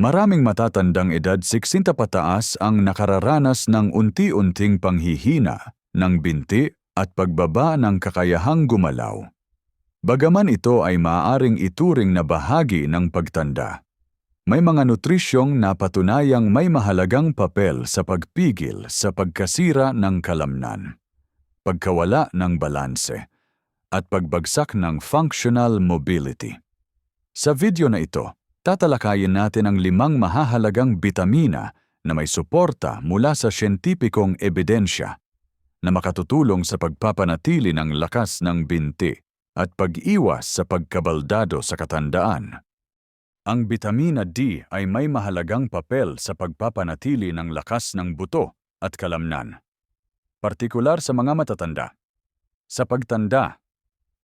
Maraming matatandang edad 60 pataas ang nakararanas ng unti-unting panghihina ng binti at pagbaba ng kakayahang gumalaw. Bagaman ito ay maaaring ituring na bahagi ng pagtanda. May mga nutrisyong napatunayang may mahalagang papel sa pagpigil sa pagkasira ng kalamnan, pagkawala ng balanse, at pagbagsak ng functional mobility. Sa video na ito, tatalakayin natin ang limang mahahalagang bitamina na may suporta mula sa siyentipikong ebidensya na makatutulong sa pagpapanatili ng lakas ng binti at pag-iwas sa pagkabaldado sa katandaan. Ang bitamina D ay may mahalagang papel sa pagpapanatili ng lakas ng buto at kalamnan, partikular sa mga matatanda. Sa pagtanda,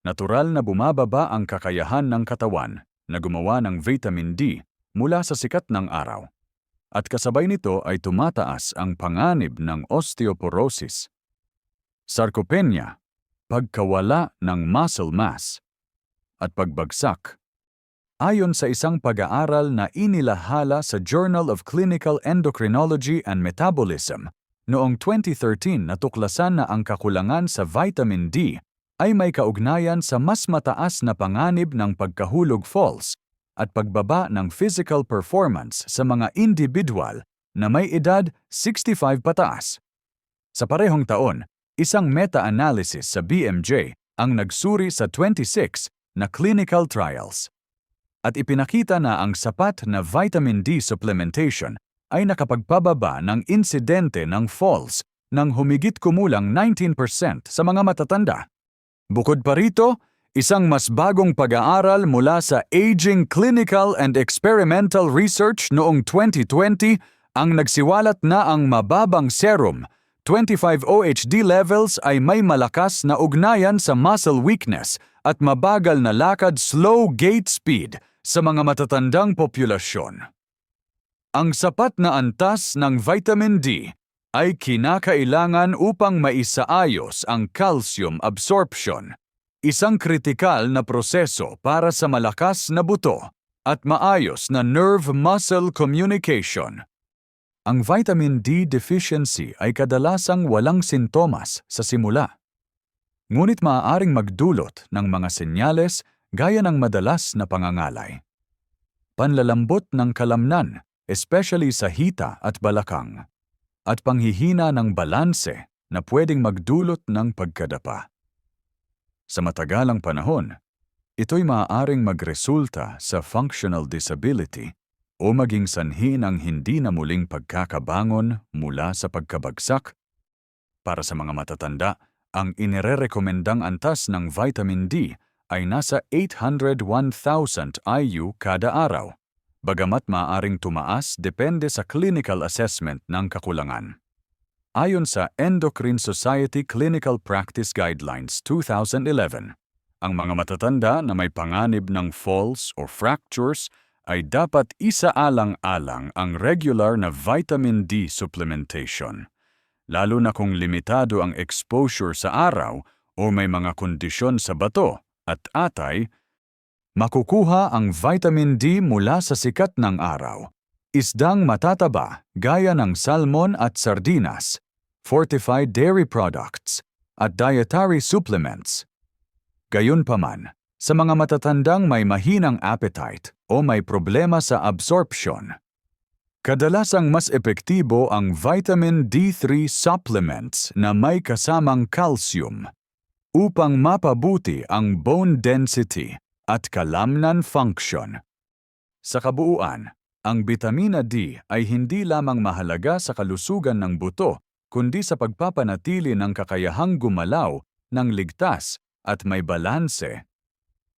natural na bumababa ang kakayahan ng katawan na gumawa ng vitamin D mula sa sikat ng araw. At kasabay nito ay tumataas ang panganib ng osteoporosis, sarcopenia, pagkawala ng muscle mass, at pagbagsak. Ayon sa isang pag-aaral na inilahala sa Journal of Clinical Endocrinology and Metabolism, noong 2013 natuklasan na ang kakulangan sa vitamin D ay may kaugnayan sa mas mataas na panganib ng pagkahulog falls at pagbaba ng physical performance sa mga individual na may edad 65 pataas. Sa parehong taon, isang meta-analysis sa BMJ ang nagsuri sa 26 na clinical trials. At ipinakita na ang sapat na vitamin D supplementation ay nakapagpababa ng insidente ng falls ng humigit kumulang 19% sa mga matatanda. Bukod pa rito, isang mas bagong pag-aaral mula sa Aging Clinical and Experimental Research noong 2020 ang nagsiwalat na ang mababang serum 25-OHD levels ay may malakas na ugnayan sa muscle weakness at mabagal na lakad slow gait speed sa mga matatandang populasyon. Ang sapat na antas ng vitamin D ay kinakailangan upang maisaayos ang calcium absorption, isang kritikal na proseso para sa malakas na buto at maayos na nerve-muscle communication. Ang vitamin D deficiency ay kadalasang walang sintomas sa simula. Ngunit maaaring magdulot ng mga senyales gaya ng madalas na pangangalay. Panlalambot ng kalamnan, especially sa hita at balakang, at panghihina ng balanse na pwedeng magdulot ng pagkadapa. Sa matagalang panahon, ito'y maaaring magresulta sa functional disability o maging sanhi ng hindi na muling pagkakabangon mula sa pagkabagsak. Para sa mga matatanda, ang inirerekomendang antas ng vitamin D ay nasa 801,000 IU kada araw, bagamat maaring tumaas depende sa clinical assessment ng kakulangan. Ayon sa Endocrine Society Clinical Practice Guidelines 2011, ang mga matatanda na may panganib ng falls or fractures ay dapat isaalang-alang ang regular na vitamin D supplementation, lalo na kung limitado ang exposure sa araw o may mga kondisyon sa bato at atay, makukuha ang vitamin D mula sa sikat ng araw, isdang matataba gaya ng salmon at sardinas, fortified dairy products, at dietary supplements. Gayunpaman, sa mga matatandang may mahinang appetite o may problema sa absorption, kadalasang mas epektibo ang vitamin D3 supplements na may kasamang calcium upang mapabuti ang bone density at kalamnan function. Sa kabuuan, ang bitamina D ay hindi lamang mahalaga sa kalusugan ng buto, kundi sa pagpapanatili ng kakayahang gumalaw ng ligtas at may balanse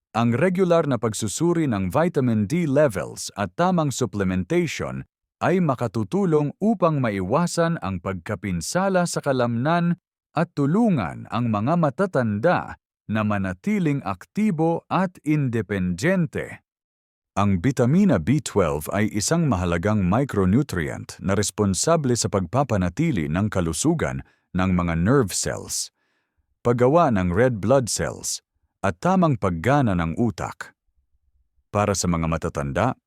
ang regular na pagsusuri ng vitamin D levels at tamang supplementation ay makatutulong upang maiwasan ang pagkapinsala sa kalamnan at tulungan ang mga matatanda na manatiling aktibo at independente. Ang bitamina B12 ay isang mahalagang micronutrient na responsable sa pagpapanatili ng kalusugan ng mga nerve cells, paggawa ng red blood cells, at tamang paggana ng utak. Para sa mga matatanda,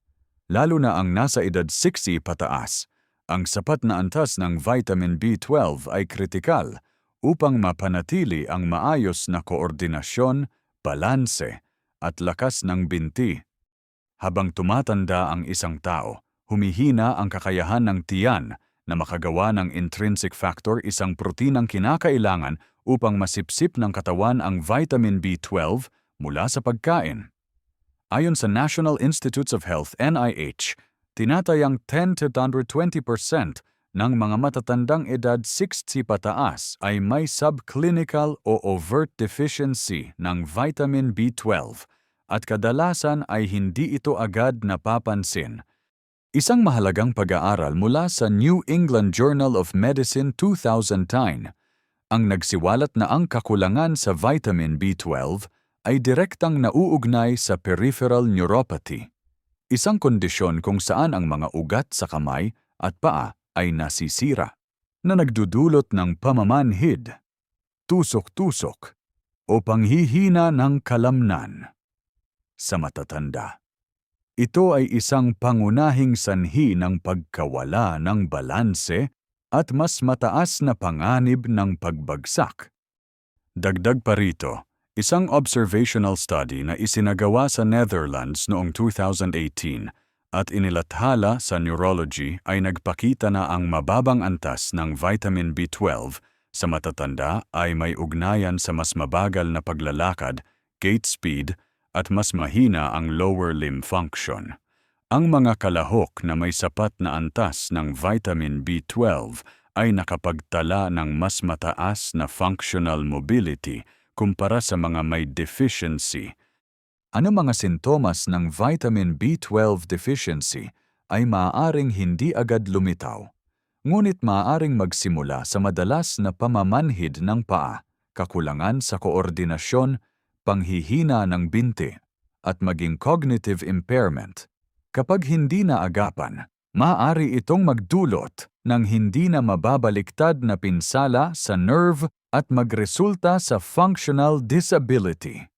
lalo na ang nasa edad 60 pataas. Ang sapat na antas ng vitamin B12 ay kritikal upang mapanatili ang maayos na koordinasyon, balanse, at lakas ng binti. Habang tumatanda ang isang tao, humihina ang kakayahan ng tiyan na makagawa ng intrinsic factor isang proteinang kinakailangan upang masipsip ng katawan ang vitamin B12 mula sa pagkain. Ayon sa National Institutes of Health NIH, tinatayang 10 to 120% ng mga matatandang edad 60 pataas ay may subclinical o overt deficiency ng vitamin B12 at kadalasan ay hindi ito agad napapansin. Isang mahalagang pag-aaral mula sa New England Journal of Medicine 2009 ang nagsiwalat na ang kakulangan sa vitamin B12 ay direktang nauugnay sa peripheral neuropathy, isang kondisyon kung saan ang mga ugat sa kamay at paa ay nasisira, na nagdudulot ng pamamanhid, tusok-tusok, o panghihina ng kalamnan. Sa matatanda, ito ay isang pangunahing sanhi ng pagkawala ng balanse at mas mataas na panganib ng pagbagsak. Dagdag pa rito, isang observational study na isinagawa sa Netherlands noong 2018 at inilathala sa neurology ay nagpakita na ang mababang antas ng vitamin B12 sa matatanda ay may ugnayan sa mas mabagal na paglalakad, gait speed, at mas mahina ang lower limb function. Ang mga kalahok na may sapat na antas ng vitamin B12 ay nakapagtala ng mas mataas na functional mobility kumpara sa mga may deficiency ano mga sintomas ng vitamin B12 deficiency ay maaaring hindi agad lumitaw, ngunit maaaring magsimula sa madalas na pamamanhid ng paa, kakulangan sa koordinasyon, panghihina ng binti, at maging cognitive impairment. Kapag hindi na agapan, maaari itong magdulot ng hindi na mababaliktad na pinsala sa nerve at magresulta sa functional disability.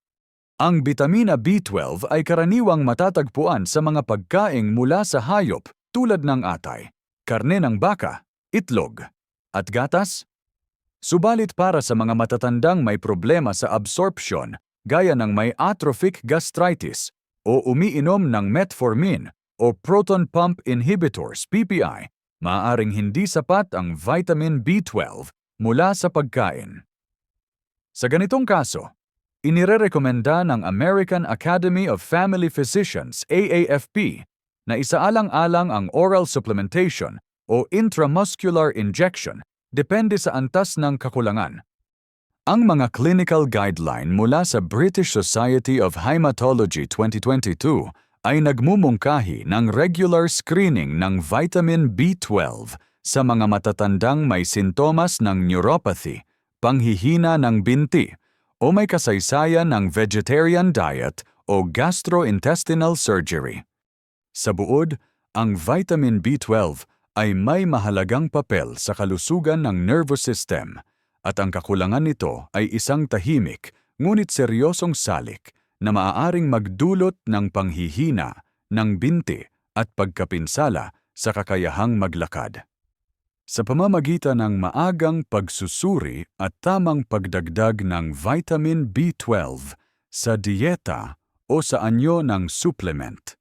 Ang bitamina B12 ay karaniwang matatagpuan sa mga pagkaing mula sa hayop tulad ng atay, karne ng baka, itlog, at gatas. Subalit para sa mga matatandang may problema sa absorption, gaya ng may atrophic gastritis o umiinom ng metformin o proton pump inhibitors PPI, maaaring hindi sapat ang vitamin B12 mula sa pagkain. Sa ganitong kaso, Inirerekomenda ng American Academy of Family Physicians AAFP na isaalang-alang ang oral supplementation o intramuscular injection depende sa antas ng kakulangan. Ang mga clinical guideline mula sa British Society of Hematology 2022 ay nagmumungkahi ng regular screening ng vitamin B12 sa mga matatandang may sintomas ng neuropathy, panghihina ng binti, o may kasaysayan ng vegetarian diet o gastrointestinal surgery. Sa buod, ang vitamin B12 ay may mahalagang papel sa kalusugan ng nervous system at ang kakulangan nito ay isang tahimik ngunit seryosong salik na maaaring magdulot ng panghihina, ng binti at pagkapinsala sa kakayahang maglakad. Sa pamamagitan ng maagang pagsusuri at tamang pagdagdag ng vitamin B12 sa dieta o sa anyo ng supplement,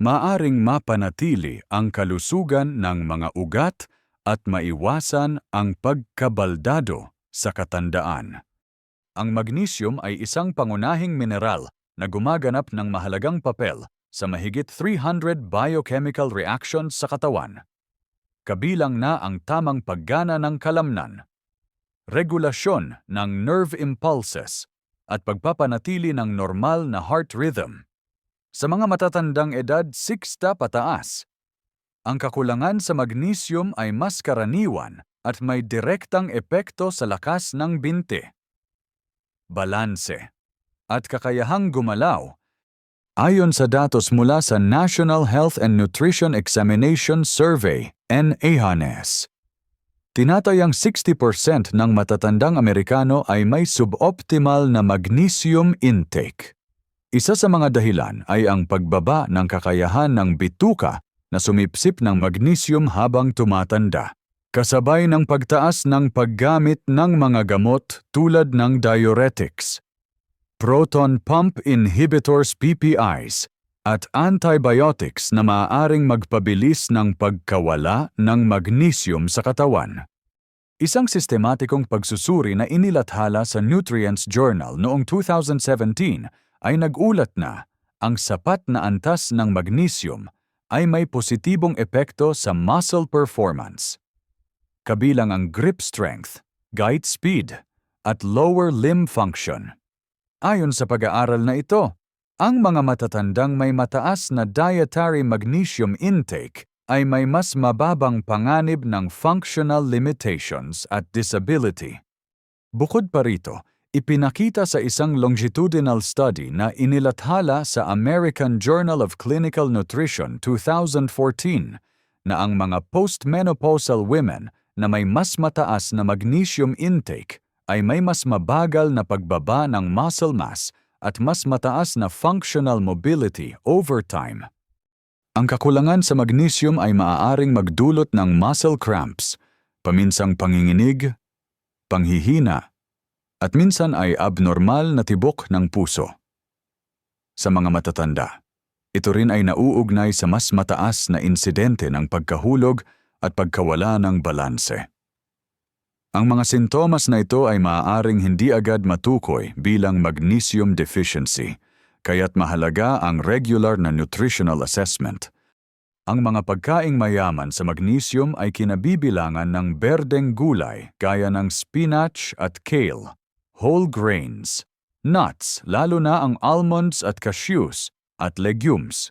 maaring mapanatili ang kalusugan ng mga ugat at maiwasan ang pagkabaldado sa katandaan. Ang magnesium ay isang pangunahing mineral na gumaganap ng mahalagang papel sa mahigit 300 biochemical reactions sa katawan kabilang na ang tamang paggana ng kalamnan, regulasyon ng nerve impulses, at pagpapanatili ng normal na heart rhythm. Sa mga matatandang edad 60 pataas, ang kakulangan sa magnesium ay mas karaniwan at may direktang epekto sa lakas ng binti. Balanse at kakayahang gumalaw Ayon sa datos mula sa National Health and Nutrition Examination Survey, NAHANES, tinatayang 60% ng matatandang Amerikano ay may suboptimal na magnesium intake. Isa sa mga dahilan ay ang pagbaba ng kakayahan ng bituka na sumipsip ng magnesium habang tumatanda, kasabay ng pagtaas ng paggamit ng mga gamot tulad ng diuretics, proton pump inhibitors PPIs, at antibiotics na maaaring magpabilis ng pagkawala ng magnesium sa katawan. Isang sistematikong pagsusuri na inilathala sa Nutrients Journal noong 2017 ay nagulat na ang sapat na antas ng magnesium ay may positibong epekto sa muscle performance. Kabilang ang grip strength, gait speed, at lower limb function. Ayon sa pag-aaral na ito, ang mga matatandang may mataas na dietary magnesium intake ay may mas mababang panganib ng functional limitations at disability. Bukod pa rito, ipinakita sa isang longitudinal study na inilathala sa American Journal of Clinical Nutrition 2014 na ang mga postmenopausal women na may mas mataas na magnesium intake ay may mas mabagal na pagbaba ng muscle mass at mas mataas na functional mobility over time. Ang kakulangan sa magnesium ay maaaring magdulot ng muscle cramps, paminsang panginginig, panghihina, at minsan ay abnormal na tibok ng puso. Sa mga matatanda, ito rin ay nauugnay sa mas mataas na insidente ng pagkahulog at pagkawala ng balanse. Ang mga sintomas na ito ay maaaring hindi agad matukoy bilang magnesium deficiency, kaya't mahalaga ang regular na nutritional assessment. Ang mga pagkaing mayaman sa magnesium ay kinabibilangan ng berdeng gulay gaya ng spinach at kale, whole grains, nuts lalo na ang almonds at cashews, at legumes.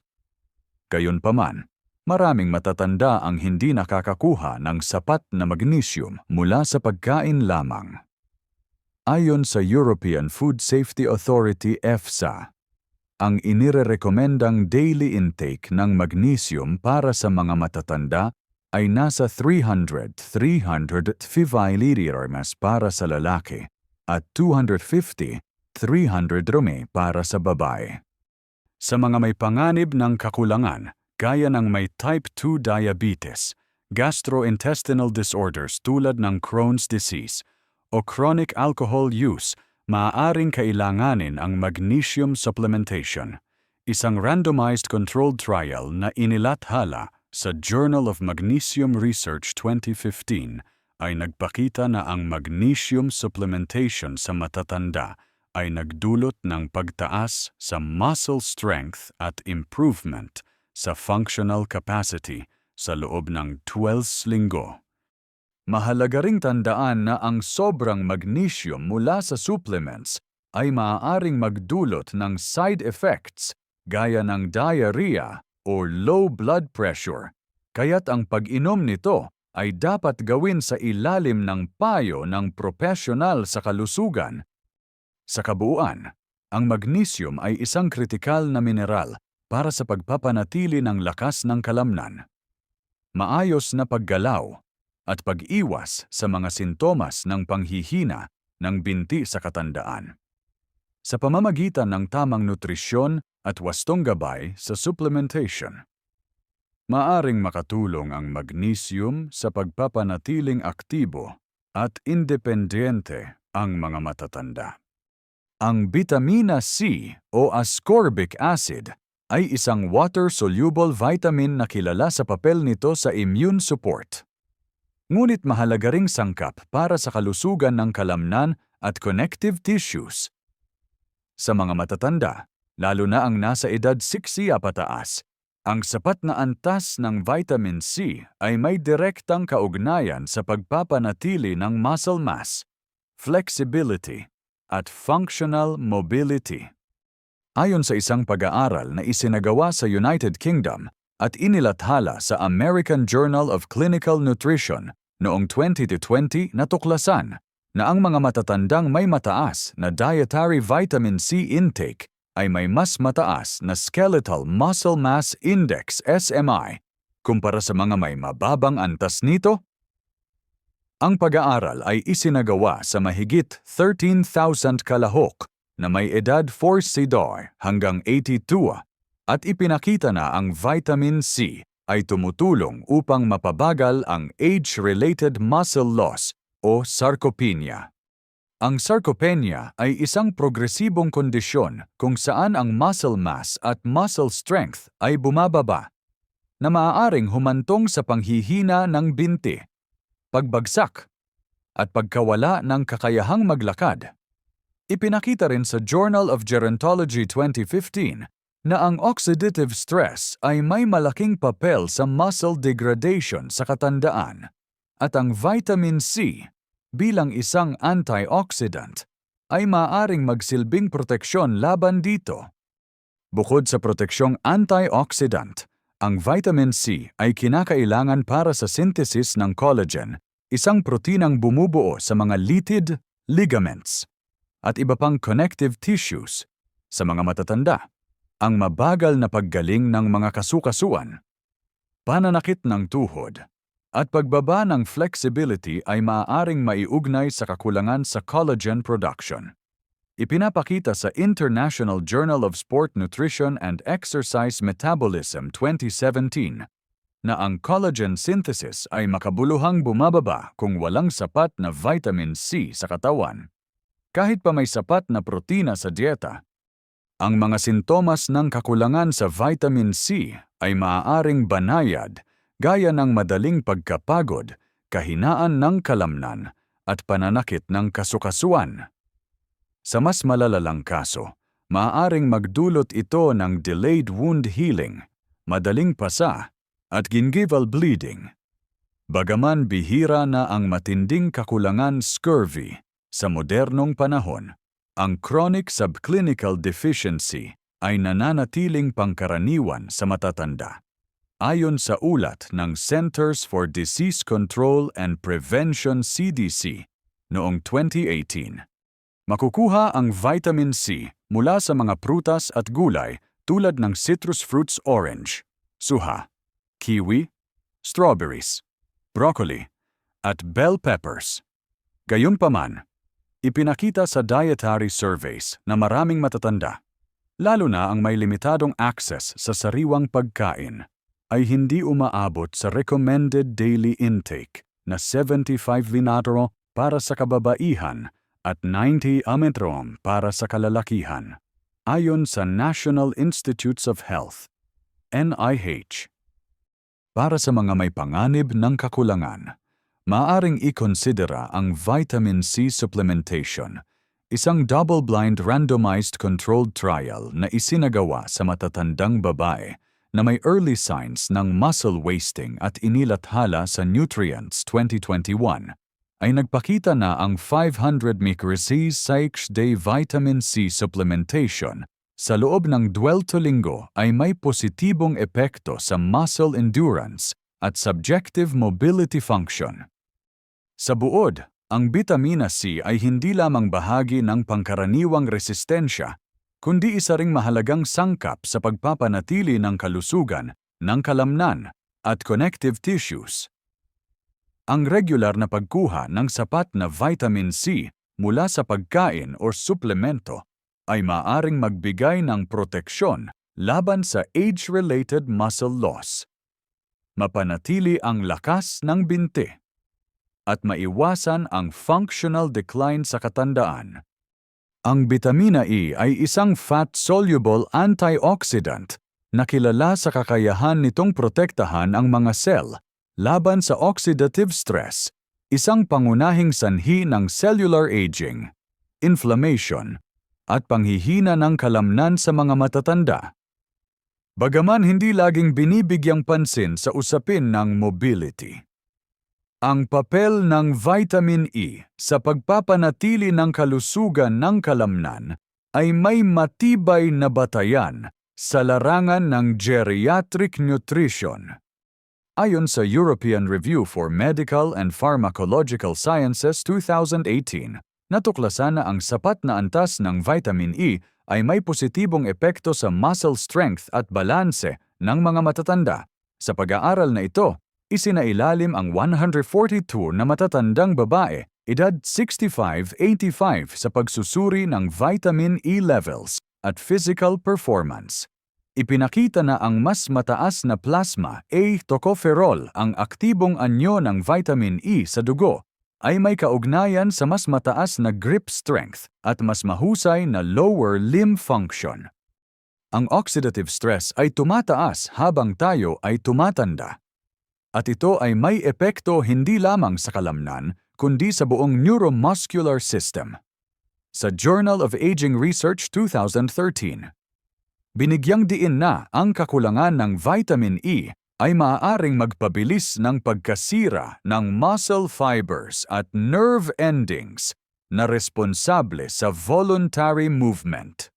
Gayunpaman, maraming matatanda ang hindi nakakakuha ng sapat na magnesium mula sa pagkain lamang. Ayon sa European Food Safety Authority EFSA, ang inirerekomendang daily intake ng magnesium para sa mga matatanda ay nasa 300-350 milliliters para sa lalaki at 250-300 rome para sa babae. Sa mga may panganib ng kakulangan, gaya ng may type 2 diabetes, gastrointestinal disorders tulad ng Crohn's disease, o chronic alcohol use, maaaring kailanganin ang magnesium supplementation. Isang randomized controlled trial na inilathala sa Journal of Magnesium Research 2015 ay nagpakita na ang magnesium supplementation sa matatanda ay nagdulot ng pagtaas sa muscle strength at improvement sa functional capacity sa loob ng 12 linggo. Mahalaga ring tandaan na ang sobrang magnesium mula sa supplements ay maaaring magdulot ng side effects gaya ng diarrhea or low blood pressure, kaya't ang pag-inom nito ay dapat gawin sa ilalim ng payo ng propesyonal sa kalusugan. Sa kabuuan, ang magnesium ay isang kritikal na mineral para sa pagpapanatili ng lakas ng kalamnan, maayos na paggalaw, at pag-iwas sa mga sintomas ng panghihina ng binti sa katandaan. Sa pamamagitan ng tamang nutrisyon at wastong gabay sa supplementation. Maaring makatulong ang magnesium sa pagpapanatiling aktibo at independyente ang mga matatanda. Ang vitamina C o ascorbic acid ay isang water-soluble vitamin na kilala sa papel nito sa immune support. Ngunit mahalaga ring sangkap para sa kalusugan ng kalamnan at connective tissues. Sa mga matatanda, lalo na ang nasa edad 60 pataas, ang sapat na antas ng vitamin C ay may direktang kaugnayan sa pagpapanatili ng muscle mass, flexibility, at functional mobility. Ayon sa isang pag-aaral na isinagawa sa United Kingdom at inilathala sa American Journal of Clinical Nutrition noong 2020 natuklasan na ang mga matatandang may mataas na dietary vitamin C intake ay may mas mataas na Skeletal Muscle Mass Index SMI kumpara sa mga may mababang antas nito? Ang pag-aaral ay isinagawa sa mahigit 13,000 kalahok na may edad 42 hanggang 82 at ipinakita na ang vitamin C ay tumutulong upang mapabagal ang age-related muscle loss o sarcopenia. Ang sarcopenia ay isang progresibong kondisyon kung saan ang muscle mass at muscle strength ay bumababa na maaaring humantong sa panghihina ng binti, pagbagsak, at pagkawala ng kakayahang maglakad. Ipinakita rin sa Journal of Gerontology 2015 na ang oxidative stress ay may malaking papel sa muscle degradation sa katandaan at ang vitamin C bilang isang antioxidant ay maaring magsilbing proteksyon laban dito. Bukod sa proteksyong antioxidant, ang vitamin C ay kinakailangan para sa synthesis ng collagen, isang proteinang bumubuo sa mga litid, ligaments, at iba pang connective tissues sa mga matatanda. Ang mabagal na paggaling ng mga kasukasuan, pananakit ng tuhod, at pagbaba ng flexibility ay maaaring maiugnay sa kakulangan sa collagen production. Ipinapakita sa International Journal of Sport Nutrition and Exercise Metabolism 2017 na ang collagen synthesis ay makabuluhang bumababa kung walang sapat na vitamin C sa katawan. Kahit pa may sapat na protina sa dieta, ang mga sintomas ng kakulangan sa vitamin C ay maaaring banayad gaya ng madaling pagkapagod, kahinaan ng kalamnan, at pananakit ng kasukasuan. Sa mas malalalang kaso, maaaring magdulot ito ng delayed wound healing, madaling pasa, at gingival bleeding. Bagaman bihira na ang matinding kakulangan scurvy sa modernong panahon, ang chronic subclinical deficiency ay nananatiling pangkaraniwan sa matatanda. Ayon sa ulat ng Centers for Disease Control and Prevention CDC noong 2018, makukuha ang vitamin C mula sa mga prutas at gulay tulad ng citrus fruits orange, suha, kiwi, strawberries, broccoli, at bell peppers. Gayunpaman, Ipinakita sa dietary surveys na maraming matatanda, lalo na ang may limitadong access sa sariwang pagkain, ay hindi umaabot sa recommended daily intake na 75 linatro para sa kababaihan at 90 ametrom para sa kalalakihan, ayon sa National Institutes of Health, NIH. Para sa mga may panganib ng kakulangan, maaring ikonsidera ang vitamin C supplementation, isang double-blind randomized controlled trial na isinagawa sa matatandang babae na may early signs ng muscle wasting at inilathala sa Nutrients 2021 ay nagpakita na ang 500 microsees day vitamin C supplementation sa loob ng 12 linggo ay may positibong epekto sa muscle endurance at subjective mobility function. Sa buod, ang bitamina C ay hindi lamang bahagi ng pangkaraniwang resistensya, kundi isa ring mahalagang sangkap sa pagpapanatili ng kalusugan, ng kalamnan, at connective tissues. Ang regular na pagkuha ng sapat na vitamin C mula sa pagkain o suplemento ay maaring magbigay ng proteksyon laban sa age-related muscle loss. Mapanatili ang lakas ng binti at maiwasan ang functional decline sa katandaan. Ang bitamina E ay isang fat-soluble antioxidant na kilala sa kakayahan nitong protektahan ang mga cell laban sa oxidative stress, isang pangunahing sanhi ng cellular aging, inflammation, at panghihina ng kalamnan sa mga matatanda. Bagaman hindi laging binibigyang pansin sa usapin ng mobility. Ang papel ng vitamin E sa pagpapanatili ng kalusugan ng kalamnan ay may matibay na batayan sa larangan ng geriatric nutrition. Ayon sa European Review for Medical and Pharmacological Sciences 2018, natuklasan na ang sapat na antas ng vitamin E ay may positibong epekto sa muscle strength at balanse ng mga matatanda. Sa pag-aaral na ito, isinailalim ang 142 na matatandang babae edad 65-85 sa pagsusuri ng vitamin E levels at physical performance. Ipinakita na ang mas mataas na plasma A tocopherol ang aktibong anyo ng vitamin E sa dugo ay may kaugnayan sa mas mataas na grip strength at mas mahusay na lower limb function. Ang oxidative stress ay tumataas habang tayo ay tumatanda. At ito ay may epekto hindi lamang sa kalamnan, kundi sa buong neuromuscular system. Sa Journal of Aging Research 2013, binigyang diin na ang kakulangan ng vitamin E ay maaaring magpabilis ng pagkasira ng muscle fibers at nerve endings na responsable sa voluntary movement.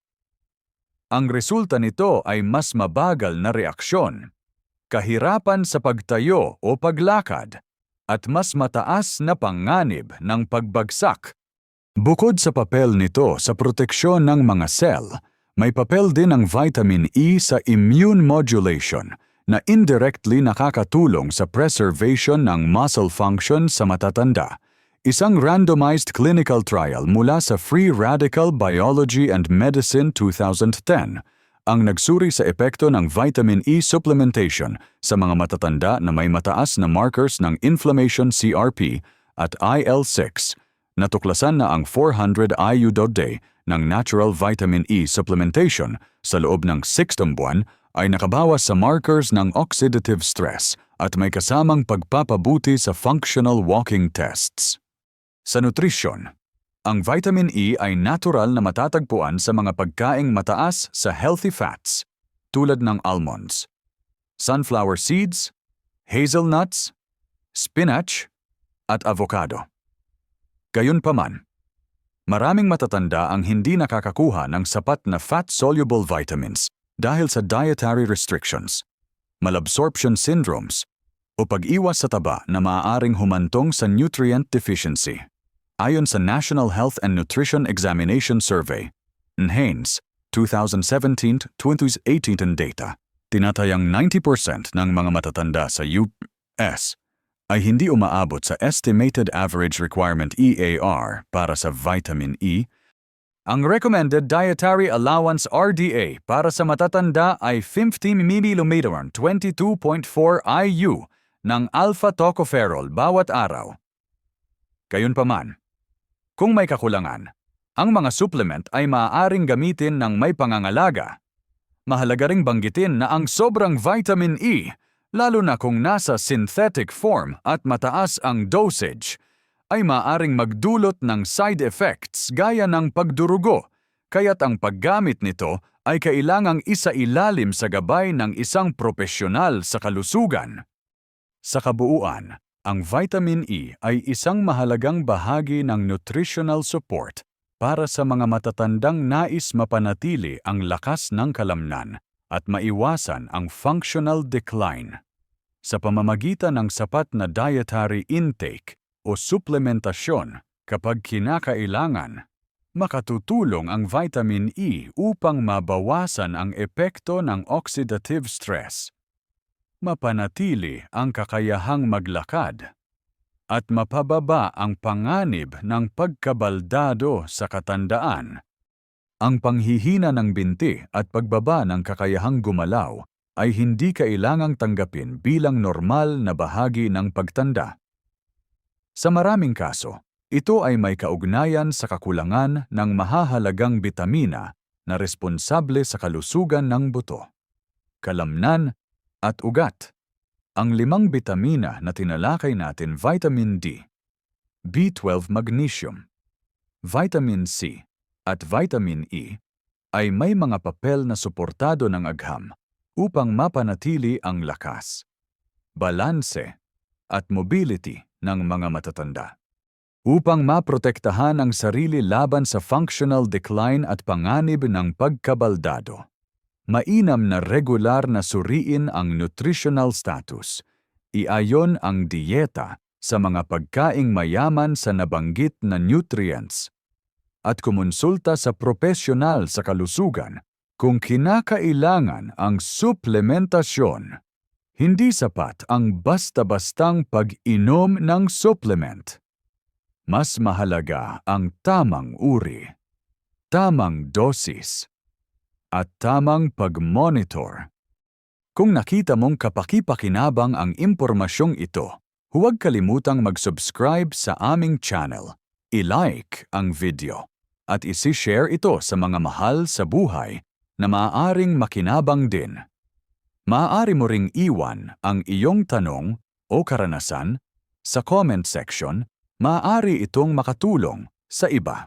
Ang resulta nito ay mas mabagal na reaksyon, kahirapan sa pagtayo o paglakad, at mas mataas na panganib ng pagbagsak. Bukod sa papel nito sa proteksyon ng mga cell, may papel din ang vitamin E sa immune modulation – na indirectly nakakatulong sa preservation ng muscle function sa matatanda. Isang randomized clinical trial mula sa Free Radical Biology and Medicine 2010 ang nagsuri sa epekto ng vitamin E supplementation sa mga matatanda na may mataas na markers ng inflammation CRP at IL-6. Natuklasan na ang 400 IU day ng natural vitamin E supplementation sa loob ng 6 buwan ay nakabawas sa markers ng oxidative stress at may kasamang pagpapabuti sa functional walking tests. Sa nutrisyon, ang vitamin E ay natural na matatagpuan sa mga pagkaing mataas sa healthy fats tulad ng almonds, sunflower seeds, hazelnuts, spinach, at avocado. Gayunpaman, maraming matatanda ang hindi nakakakuha ng sapat na fat-soluble vitamins dahil sa dietary restrictions, malabsorption syndromes, o pag-iwas sa taba na maaaring humantong sa nutrient deficiency. Ayon sa National Health and Nutrition Examination Survey, NHANES, 2017-2018 data, tinatayang 90% ng mga matatanda sa US ay hindi umaabot sa Estimated Average Requirement EAR para sa vitamin E ang recommended dietary allowance RDA para sa matatanda ay 50 ml 22.4 IU ng alpha tocopherol bawat araw. Gayunpaman, kung may kakulangan, ang mga supplement ay maaaring gamitin ng may pangangalaga. Mahalaga ring banggitin na ang sobrang vitamin E, lalo na kung nasa synthetic form at mataas ang dosage, ay maaring magdulot ng side effects gaya ng pagdurugo, kaya't ang paggamit nito ay kailangang isa-ilalim sa gabay ng isang propesyonal sa kalusugan. Sa kabuuan, ang vitamin E ay isang mahalagang bahagi ng nutritional support para sa mga matatandang nais mapanatili ang lakas ng kalamnan at maiwasan ang functional decline. Sa pamamagitan ng sapat na dietary intake, o suplementasyon kapag kinakailangan. Makatutulong ang vitamin E upang mabawasan ang epekto ng oxidative stress. Mapanatili ang kakayahang maglakad at mapababa ang panganib ng pagkabaldado sa katandaan. Ang panghihina ng binti at pagbaba ng kakayahang gumalaw ay hindi kailangang tanggapin bilang normal na bahagi ng pagtanda. Sa maraming kaso, ito ay may kaugnayan sa kakulangan ng mahahalagang bitamina na responsable sa kalusugan ng buto, kalamnan at ugat. Ang limang bitamina na tinalakay natin vitamin D, B12 magnesium, vitamin C at vitamin E ay may mga papel na suportado ng agham upang mapanatili ang lakas, balanse at mobility ng mga matatanda. Upang maprotektahan ang sarili laban sa functional decline at panganib ng pagkabaldado, mainam na regular na suriin ang nutritional status, iayon ang dieta sa mga pagkaing mayaman sa nabanggit na nutrients, at kumonsulta sa propesyonal sa kalusugan kung kinakailangan ang suplementasyon. Hindi sapat ang basta-bastang pag-inom ng supplement. Mas mahalaga ang tamang uri, tamang dosis, at tamang pag-monitor. Kung nakita mong kapaki-pakinabang ang impormasyong ito, huwag kalimutang mag-subscribe sa aming channel, i-like ang video, at isi-share ito sa mga mahal sa buhay na maaaring makinabang din. Maaari mo ring iwan ang iyong tanong o karanasan sa comment section, maaari itong makatulong sa iba.